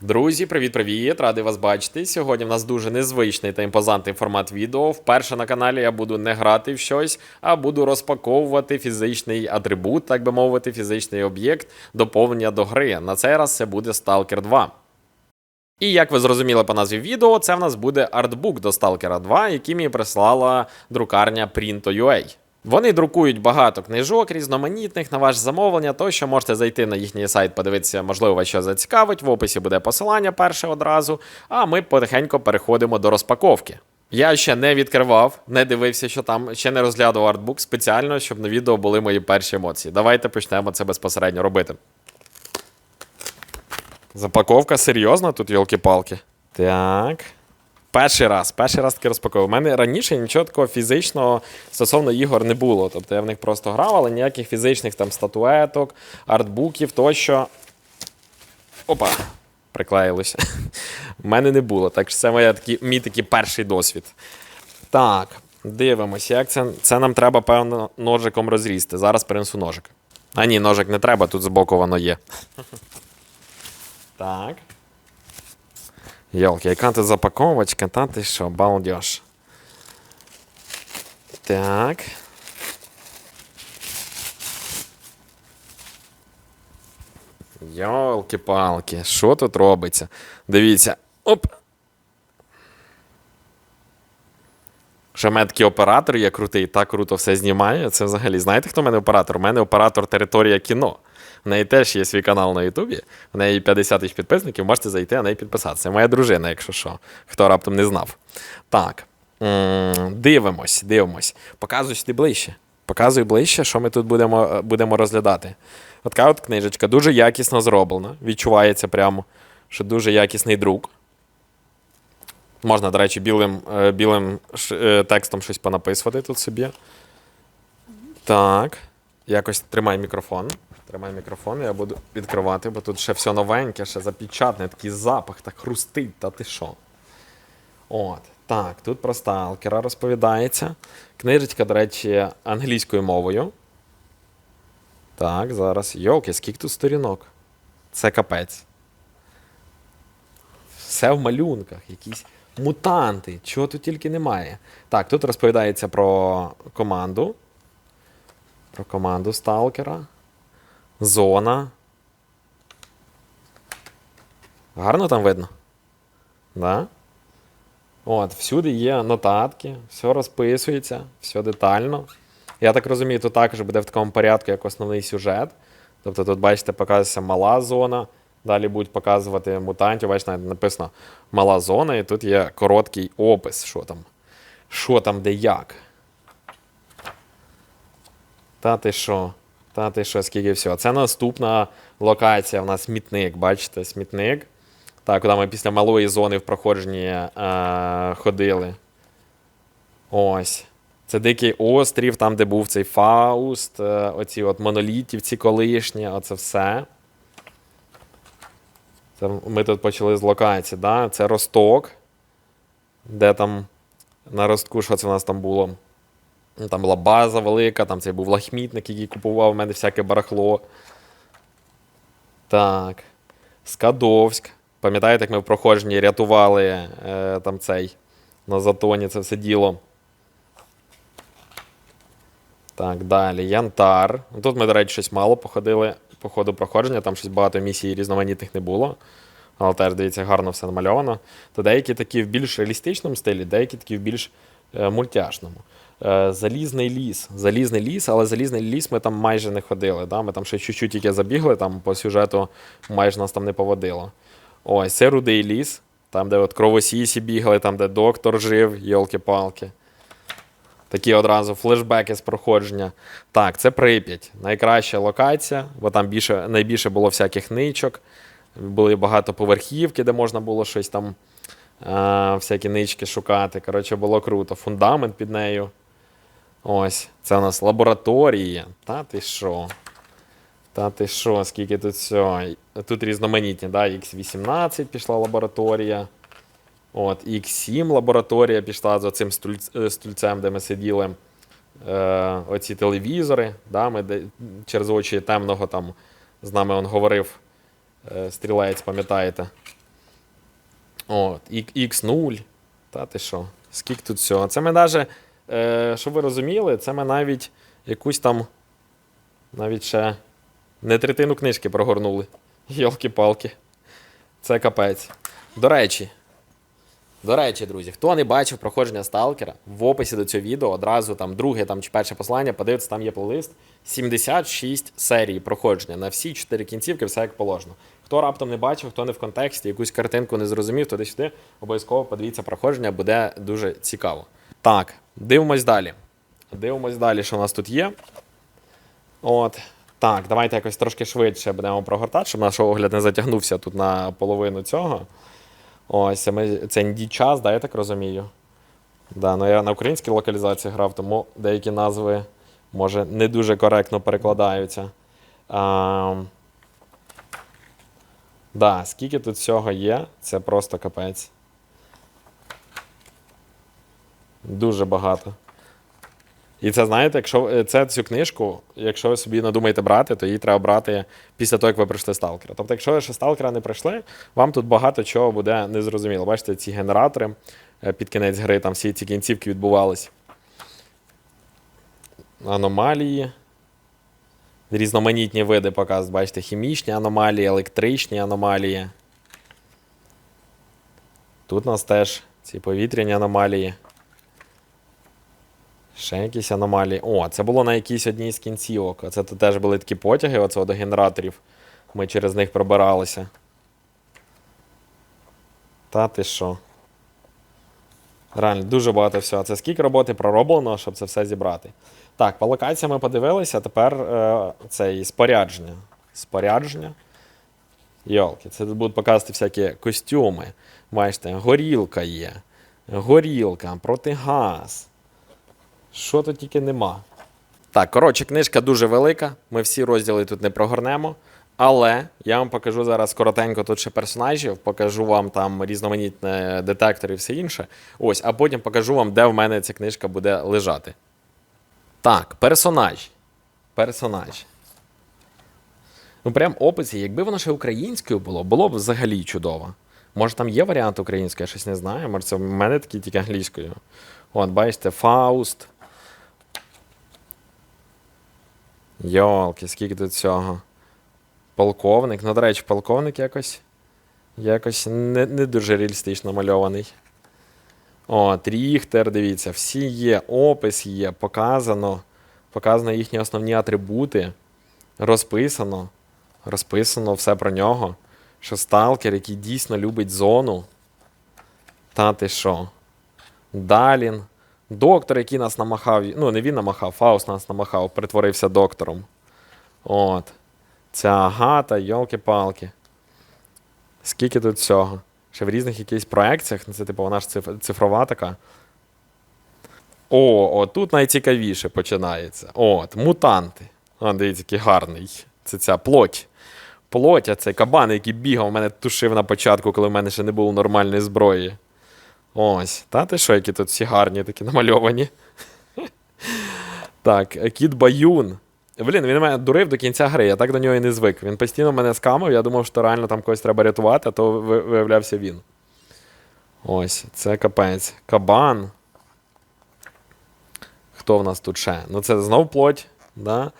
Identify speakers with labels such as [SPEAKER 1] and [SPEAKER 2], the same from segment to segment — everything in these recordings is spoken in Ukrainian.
[SPEAKER 1] Друзі, привіт-привіт! Радий вас бачити. Сьогодні в нас дуже незвичний та імпозантний формат відео. Вперше на каналі я буду не грати в щось, а буду розпаковувати фізичний атрибут, так би мовити, фізичний об'єкт доповнення до гри. На цей раз це буде Stalker 2. І як ви зрозуміли по назві відео, це в нас буде артбук до Stalker 2, який мені прислала друкарня Printo.ua. Вони друкують багато книжок, різноманітних на ваше замовлення, тощо можете зайти на їхній сайт, подивитися, можливо, вас що зацікавить. В описі буде посилання перше одразу. А ми потихеньку переходимо до розпаковки. Я ще не відкривав, не дивився, що там, ще не розглядав артбук спеціально, щоб на відео були мої перші емоції. Давайте почнемо це безпосередньо робити. Запаковка серйозна тут, йолки-палки. Так. Перший раз, перший раз таки розпаковував. У мене раніше нічого такого фізичного стосовно ігор не було. Тобто я в них просто грав, але ніяких фізичних там статуеток, артбуків тощо. Опа! Приклеїлося. У мене не було. Так що це моя такі, мій такий перший досвід. Так, дивимося, як це. Це нам треба, певно, ножиком розрізти. Зараз принесу ножик. А ні, ножик не треба, тут збоку воно є. Так. Йолки, яка тут запаковочка, та ти що, балдеж. Так. Йолки-палки, що тут робиться? Дивіться. Оп. Що в мене такий оператор є крутий, так круто все знімає. Це взагалі, знаєте, хто в мене оператор? У мене оператор територія кіно. В неї теж є свій канал на Ютубі. В неї 50 тисяч підписників, можете зайти, на неї підписатися. Це моя дружина, якщо що, хто раптом не знав. Так. Дивимось, дивимось. Показуй сюди ближче. Показуй ближче, що ми тут будемо, будемо розглядати. От от книжечка дуже якісно зроблена. Відчувається прямо, що дуже якісний друк. Можна, до речі, білим, е, білим е, текстом щось понаписувати тут собі. Так. Якось тримай мікрофон. Тримай мікрофон, я буду відкривати, бо тут ще все новеньке, ще запечатане, такий запах, так хрустить, та ти що. От. Так, тут про сталкера розповідається. Книжечка, до речі, англійською мовою. Так, зараз. Йолки, скільки тут сторінок? Це капець. Все в малюнках, якісь мутанти, чого тут тільки немає. Так, тут розповідається про команду. Про команду сталкера. Зона. Гарно там видно? Да? От, всюди є нотатки, все розписується, все детально. Я так розумію, тут також буде в такому порядку, як основний сюжет. Тобто тут, бачите, показується мала зона, далі будуть показувати мутантів, бачите, навіть написано мала зона, і тут є короткий опис, що там. Що там, де як. Та ти що? Та ти що, скільки всього. Це наступна локація. У нас смітник, бачите, смітник. Так, куди ми після малої зони в проходженні е, ходили. Ось. Це дикий острів, там, де був цей Фауст, е, оці от монолітівці колишні, оце все. Це ми тут почали з локації, да? Це Росток. Де там на ростку, що це у нас там було? Там була база велика, там цей був лахмітник, який купував у мене всяке барахло. Так. Скадовськ. Пам'ятаєте, як ми в проходженні рятували е, там цей на затоні це все діло. Так, далі. Янтар. Тут ми, до речі, щось мало походили по ходу проходження, там щось багато місій різноманітних не було. Але теж, дивіться, гарно все намальовано. То деякі такі в більш реалістичному стилі, деякі такі в більш е, мультяшному. Е, залізний ліс. Залізний ліс, але залізний ліс ми там майже не ходили. Да? Ми там ще чуть-чуть тільки забігли, там по сюжету майже нас там не поводило. Ось, це рудий ліс, там, де от кровосісі бігали, там, де доктор жив, йолки-палки. Такі одразу флешбеки з проходження. Так, це Прип'ять. Найкраща локація, бо там більше, найбільше було всяких ничок. Були багато поверхівки, де можна було щось там, е, всякі нички шукати. Коротше, було круто. Фундамент під нею. Ось, це у нас лабораторія. Та ти що? Та ти що, скільки тут всього? Тут різноманітні, да? X18 пішла лабораторія. От, X7 лабораторія пішла за цим стульц- е, де ми сиділи. Е, оці телевізори. Да? Ми де, через очі темного там з нами он говорив е, стрілець, пам'ятаєте? От, X0. Та ти що? Скільки тут всього? Це ми навіть, е, щоб ви розуміли, це ми навіть якусь там. Навіть ще не третину книжки прогорнули. Йолки-палки. Це капець. До речі. До речі, друзі, хто не бачив проходження сталкера, в описі до цього відео одразу там друге там, чи перше послання, подивіться, там є плейлист. 76 серій проходження на всі чотири кінцівки, все як положено. Хто раптом не бачив, хто не в контексті, якусь картинку не зрозумів, туди сюди обов'язково подивіться проходження, буде дуже цікаво. Так, дивимось далі. Дивимось далі, що у нас тут є. От. Так, давайте якось трошки швидше будемо прогортати, щоб наш огляд не затягнувся тут на половину цього. Ось, ми, це час, да, я так розумію. Да, ну я на українській локалізації грав, тому деякі назви, може, не дуже коректно перекладаються. А, да, скільки тут всього є, це просто капець. Дуже багато. І це знаєте, якщо е, це цю книжку, якщо ви собі надумаєте брати, то її треба брати після того, як ви пройшли сталкера. Тобто, якщо ви ще сталкера не пройшли, вам тут багато чого буде незрозуміло. Бачите, ці генератори е, під кінець гри, там всі ці кінцівки відбувались. Аномалії. Різноманітні види показують, бачите, хімічні аномалії, електричні аномалії. Тут у нас теж ці повітряні аномалії. Ще якісь аномалії. О, це було на якійсь одній з кінцівок. Це теж були такі потяги оцього до генераторів. Ми через них пробиралися. Та ти що? Реально, дуже багато всього. Це скільки роботи пророблено, щоб це все зібрати. Так, по локаціям ми подивилися, тепер е, це і спорядження. Спорядження. Йолки, це тут будуть показувати всякі костюми. Бачите, горілка є. Горілка, протигаз. Що тут тільки нема. Так, коротше, книжка дуже велика. Ми всі розділи тут не прогорнемо. Але я вам покажу зараз коротенько тут ще персонажів, покажу вам там різноманітні детектори і все інше. Ось, а потім покажу вам, де в мене ця книжка буде лежати. Так, персонаж. Персонаж. Ну, прям описі, якби воно ще українською було, було б взагалі чудово. Може там є варіант української, я щось не знаю. Може, це в мене такі тільки англійською. От, бачите, Фауст. Йолки, скільки тут цього. Полковник. Ну, до речі, полковник якось. Якось не, не дуже реалістично мальований. От, Ріхтер, дивіться, всі є, опис є, показано. Показано їхні основні атрибути. Розписано. Розписано все про нього. Що сталкер, який дійсно любить зону. Та ти що? Далін. Доктор, який нас намахав. Ну, не він намахав, Фауст нас намахав, перетворився доктором. От. Ця агата, йолки-палки. Скільки тут всього? Ще в різних якихось проекціях, ну, це типу вона ж цифрова така. О, о, тут найцікавіше починається. От, мутанти. О, дивіться, який гарний. Це ця плоть. Плоть, а це кабан, який бігав, мене тушив на початку, коли в мене ще не було нормальної зброї. Ось. Та ти що, які тут всі гарні, такі намальовані. Так, кіт Баюн. Блін, він мене дурив до кінця гри, я так до нього і не звик. Він постійно мене скамив, я думав, що реально там когось треба рятувати, а то виявлявся він. Ось, це капець. Кабан. Хто в нас тут ще? Ну, це знов плоть. Да?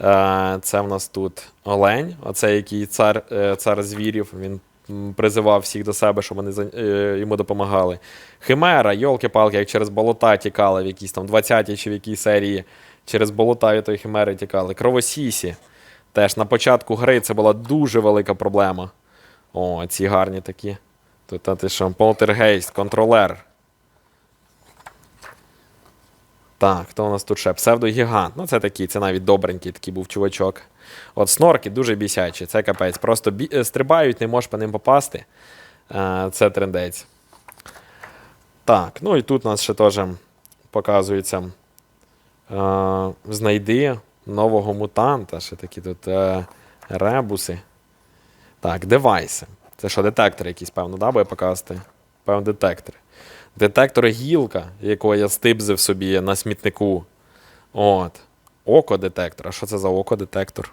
[SPEAKER 1] Е, це в нас тут Олень, оце який цар, е, цар звірів. Він призивав всіх до себе, щоб вони е, йому допомагали. Химера, йолки-палки, як через болота тікали в якійсь там 20-й чи в якій серії. Через болота і той химери тікали. Кровосісі. Теж на початку гри це була дуже велика проблема. О, ці гарні такі. Тут а ти що, полтергейст, контролер. Так, хто у нас тут ще? Псевдогігант. Ну, це такий, це навіть добренький такий був чувачок. От снорки дуже бісячі, це капець. Просто бі... е, стрибають, не можеш по ним попасти. Е, це трендець. Так, ну і тут у нас ще теж показується. Е, знайди нового мутанта. Ще такі тут ребуси. Так, девайси. Це що, детектори якісь, певно, да, буде показувати? Певно, детектори. Детектор гілка, якого я стибзив собі на смітнику. От. Око-детектор. А що це за око-детектор?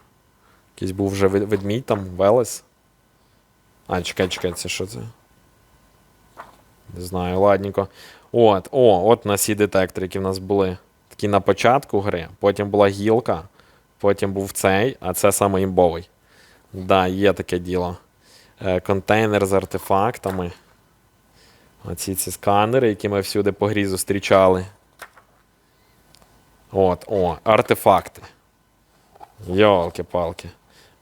[SPEAKER 1] Якийсь був вже вед- ведмідь там, Велес. А, чекай, чекай, це що це? Не знаю, ладненько. От, о, от у нас і детектори, які в нас були. Такі на початку гри, потім була гілка, потім був цей, а це саме імбовий. Да, є таке діло. Е, контейнер з артефактами. Оці ці сканери, які ми всюди по грі зустрічали. От, о, артефакти. Йолки-палки.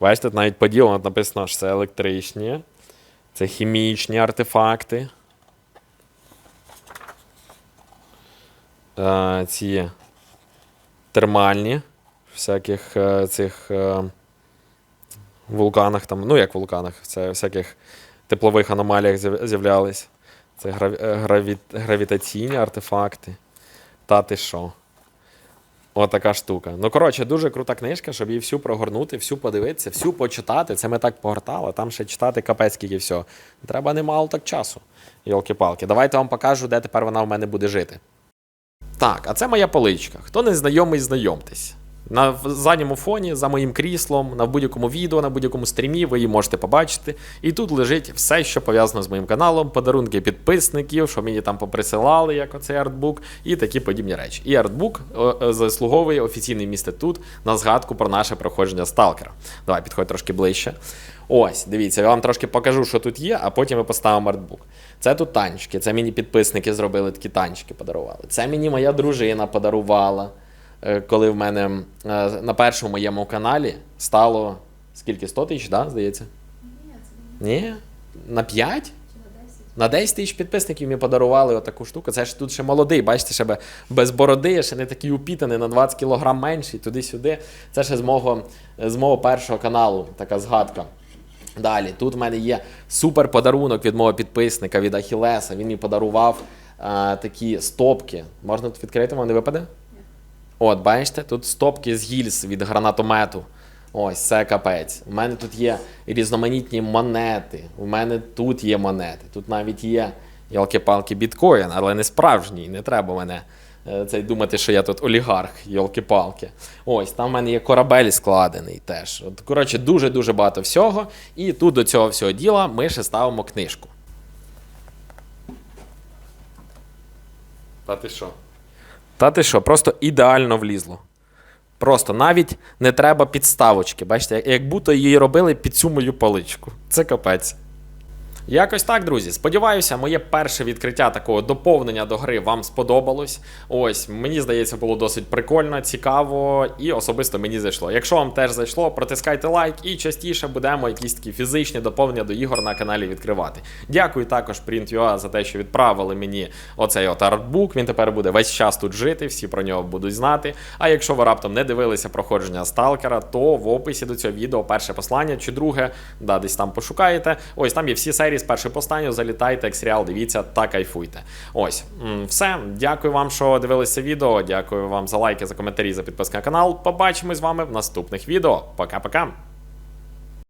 [SPEAKER 1] Бачите, навіть поділено написано, що це електричні, це хімічні артефакти. Е, ці термальні всяких е, цих е, вулканах, там, ну як вулканах, це всяких теплових аномаліях з'являлись. Це граві, граві, гравітаційні артефакти. Та ти що? Отака штука. Ну, коротше, дуже крута книжка, щоб її всю прогорнути, всю подивитися, всю почитати. Це ми так погортали, там ще читати капець скільки всього. Треба немало так часу. Йолки-палки. Давайте вам покажу, де тепер вона в мене буде жити. Так, а це моя поличка. Хто не знайомий, знайомтесь. На задньому фоні, за моїм кріслом, на будь-якому відео, на будь-якому стрімі, ви її можете побачити. І тут лежить все, що пов'язано з моїм каналом, подарунки підписників, що мені там поприсилали, як оцей артбук, і такі подібні речі. І артбук е, заслуговує офіційне місце тут на згадку про наше проходження сталкера. Давай, підходь трошки ближче. Ось, дивіться, я вам трошки покажу, що тут є, а потім ми поставимо артбук. Це тут танчики, це мені підписники зробили такі танчики, подарували. Це мені моя дружина подарувала, е, коли в мене е, на першому моєму каналі стало скільки? 100 тисяч, да, здається? Ні? На 5? На 10 тисяч підписників мені подарували отаку штуку. Це ж тут ще молодий, бачите, ще без бороди, ще не такий упітаний, на 20 кг менший, туди-сюди. Це ще з мого, з мого першого каналу, така згадка. Далі, тут в мене є супер подарунок від мого підписника, від Ахілеса. Він мені подарував е, такі стопки. Можна тут відкрити, вам не випаде? От, бачите, тут стопки з гільз від гранатомету. Ось, це капець. У мене тут є різноманітні монети. У мене тут є монети. Тут навіть є ялки-палки біткоін, але не справжній. Не треба мене е, цей думати, що я тут олігарх, ялки-палки. Ось, там в мене є корабель складений теж. От, коротше, дуже-дуже багато всього. І тут до цього всього діла ми ще ставимо книжку. Та ти що? Та ти що, просто ідеально влізло. Просто навіть не треба підставочки. Бачите, як будто її робили під цю мою паличку. Це капець. Якось так, друзі. Сподіваюся, моє перше відкриття такого доповнення до гри вам сподобалось. Ось, мені здається, було досить прикольно, цікаво і особисто мені зайшло. Якщо вам теж зайшло, протискайте лайк і частіше будемо якісь такі фізичні доповнення до ігор на каналі відкривати. Дякую також Print.ua за те, що відправили мені оцей от артбук. Він тепер буде весь час тут жити, всі про нього будуть знати. А якщо ви раптом не дивилися проходження сталкера, то в описі до цього відео перше послання чи друге, да, десь там пошукаєте. Ось там є всі серії з першої постаню. Залітайте, як серіал, дивіться та кайфуйте. Ось, все. Дякую вам, що дивилися відео. Дякую вам за лайки, за коментарі, за підписку на канал. Побачимось з вами в наступних відео. Пока-пока.